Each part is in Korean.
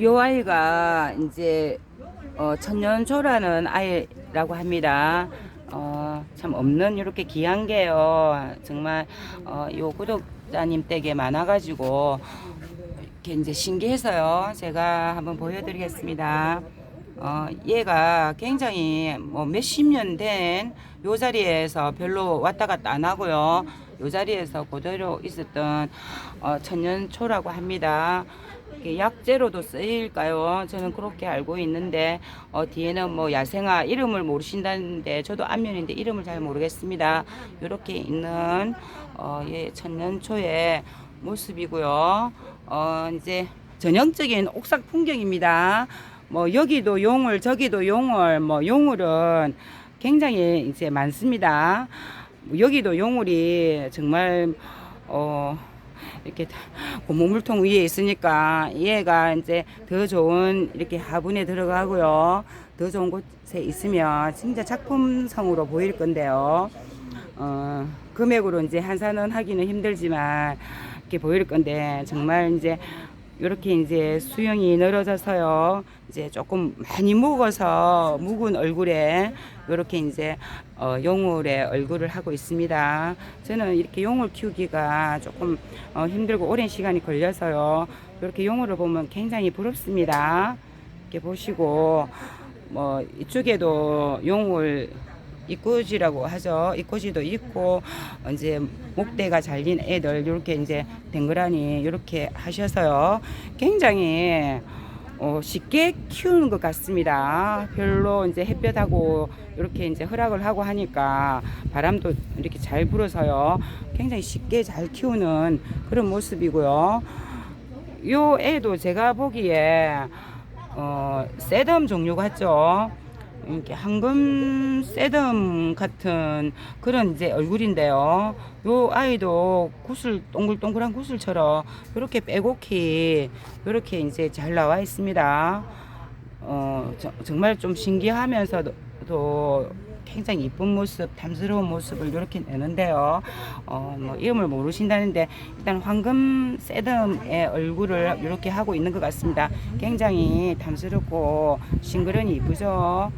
요 아이가 이제 어, 천년초라는 아이라고 합니다. 어, 참 없는 이렇게 귀한 게요. 정말 어, 요 구독자님 댁에 많아가지고 이렇게 이제 신기해서요. 제가 한번 보여드리겠습니다. 어, 얘가 굉장히 뭐 몇십 년 된 요 자리에서 별로 왔다 갔다 안 하고요. 요 자리에서 그대로 있었던 어, 천년초라고 합니다. 약재로도 쓰일까요? 저는 그렇게 알고 있는데 어, 뒤에는 뭐 야생화 이름을 모르신다는데 저도 안면인데 이름을 잘 모르겠습니다. 이렇게 있는 어, 예, 천년초의 모습이고요. 어, 이제 전형적인 옥삭 풍경입니다. 뭐 여기도 용을 저기도 용을 뭐 용을은 굉장히 이제 많습니다. 뭐 여기도 용울이 정말 어 이렇게 고무물통 위에 있으니까 얘가 이제 더 좋은 이렇게 화분에 들어가고요. 더 좋은 곳에 있으면 진짜 작품성으로 보일 건데요. 어, 금액으로 이제 한산은 하기는 힘들지만 이렇게 보일 건데 정말 이제 이렇게 이제 수영이 늘어져서요. 이제 조금 많이 묵어서 묵은 얼굴에 이렇게 이제 어, 용울의 얼굴을 하고 있습니다. 저는 이렇게 용을 키우기가 조금 어, 힘들고 오랜 시간이 걸려서요. 이렇게 용울을 보면 굉장히 부럽습니다. 이렇게 보시고 뭐 이쪽에도 용울 이꼬지라고 하죠. 이꼬지도 있고 이제 목대가 잘린 애들 이렇게 이제 댕그라니 이렇게 하셔서요. 굉장히 어, 쉽게 키우는 것 같습니다. 별로 이제 햇볕하고 이렇게 이제 허락을 하고 하니까 바람도 이렇게 잘 불어서요. 굉장히 쉽게 잘 키우는 그런 모습이고요. 요 애도 제가 보기에 어, 세덤 종류 같죠. 이렇게 황금 세덤 같은 그런 이제 얼굴인데요. 요 아이도 구슬 동글동글한 구슬처럼 이렇게 빼곡히 이렇게 이제 잘 나와 있습니다. 어 저- 정말 좀 신기하면서도 굉장히 이쁜 모습, 탐스러운 모습을 이렇게 내는데요. 어, 뭐 이름을 모르신다는데 일단 황금 세덤의 얼굴을 이렇게 하고 있는 것 같습니다. 굉장히 탐스럽고 싱그러니 이쁘죠.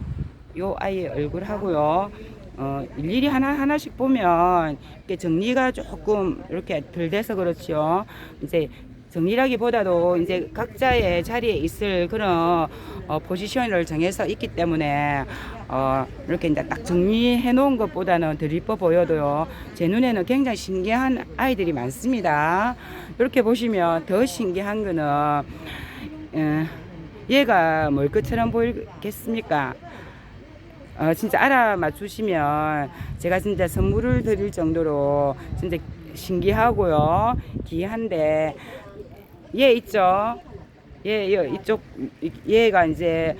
요 아이의 얼굴 하고요. 어, 일일이 하나 하나씩 보면 이렇게 정리가 조금 이렇게 덜 돼서 그렇죠. 이제 정리라기보다도 이제 각자의 자리에 있을 그런 어, 포지션을 정해서 있기 때문에 어, 이렇게 이제 딱 정리해 놓은 것보다는 덜 이뻐 보여도요. 제 눈에는 굉장히 신기한 아이들이 많습니다. 이렇게 보시면 더 신기한 거는 에, 얘가 뭘 것처럼 보이겠습니까? 어, 진짜 알아맞추시면 제가 진짜 선물을 드릴 정도로 진짜 신기하고요. 귀한데 얘 있죠? 얘, 얘 이쪽 얘가 이제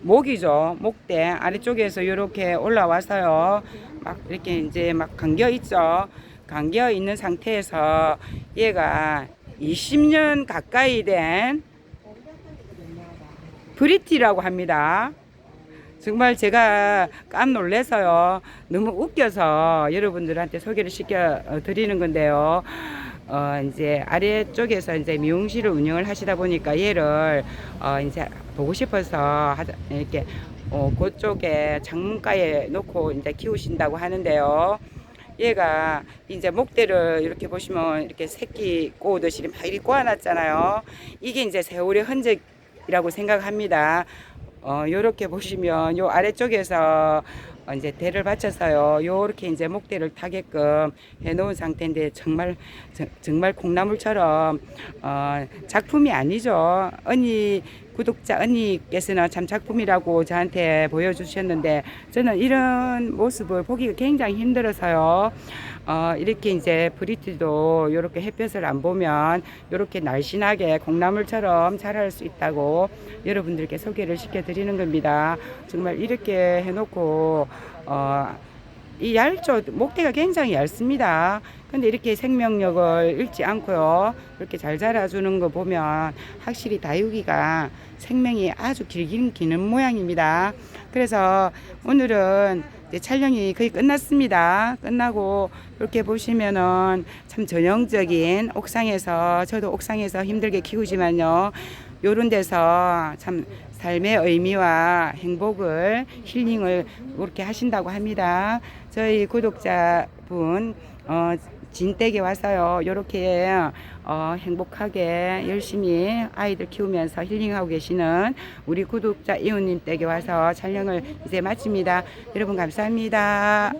목이죠. 목대 아래쪽에서 이렇게 올라와서요. 막 이렇게 이제 막 감겨 있죠. 감겨 있는 상태에서 얘가 20년 가까이 된 브리티라고 합니다. 정말 제가 깜 놀래서요. 너무 웃겨서 여러분들한테 소개를 시켜 어, 드리는 건데요. 어, 이제 아래쪽에서 이제 미용실을 운영을 하시다 보니까 얘를 어, 이제 보고 싶어서 하다, 이렇게 어, 그쪽에 창문가에 놓고 이제 키우신다고 하는데요. 얘가 이제 목대를 이렇게 보시면 이렇게 새끼 꼬듯이 막 이렇게 꼬아놨잖아요. 이게 이제 세월의 흔적 이라고 생각합니다. 어, 요렇게 보시면 요 아래쪽에서 어, 이제 대를 받쳐서요. 요렇게 이제 목대를 타게끔 해 놓은 상태인데 정말 저- 정말 콩나물처럼 어, 작품이 아니죠. 언니 구독자 언니께서는 참 작품이라고 저한테 보여주셨는데 저는 이런 모습을 보기가 굉장히 힘들어서요. 어, 이렇게 이제 브리티도 이렇게 햇볕을 안 보면 이렇게 날씬하게 콩나물처럼 자랄 수 있다고 여러분들께 소개를 시켜드리는 겁니다. 정말 이렇게 해놓고 어, 이 얇죠. 목대가 굉장히 얇습니다. 근데 이렇게 생명력을 잃지 않고요. 이렇게 잘 자라주는 거 보면 확실히 다육이가 생명이 아주 길긴 기는 모양입니다. 그래서 오늘은 이제 촬영이 거의 끝났습니다. 끝나고 이렇게 보시면은 참 전형적인 옥상에서 저도 옥상에서 힘들게 키우지만요. 요런 데서 참 삶의 의미와 행복을 힐링을 그렇게 하신다고 합니다. 저희 구독자분 어, 진댁에 와서요. 이렇게 어, 행복하게 열심히 아이들 키우면서 힐링하고 계시는 우리 구독자 이웃님 댁에 와서 촬영을 이제 마칩니다. 여러분 감사합니다.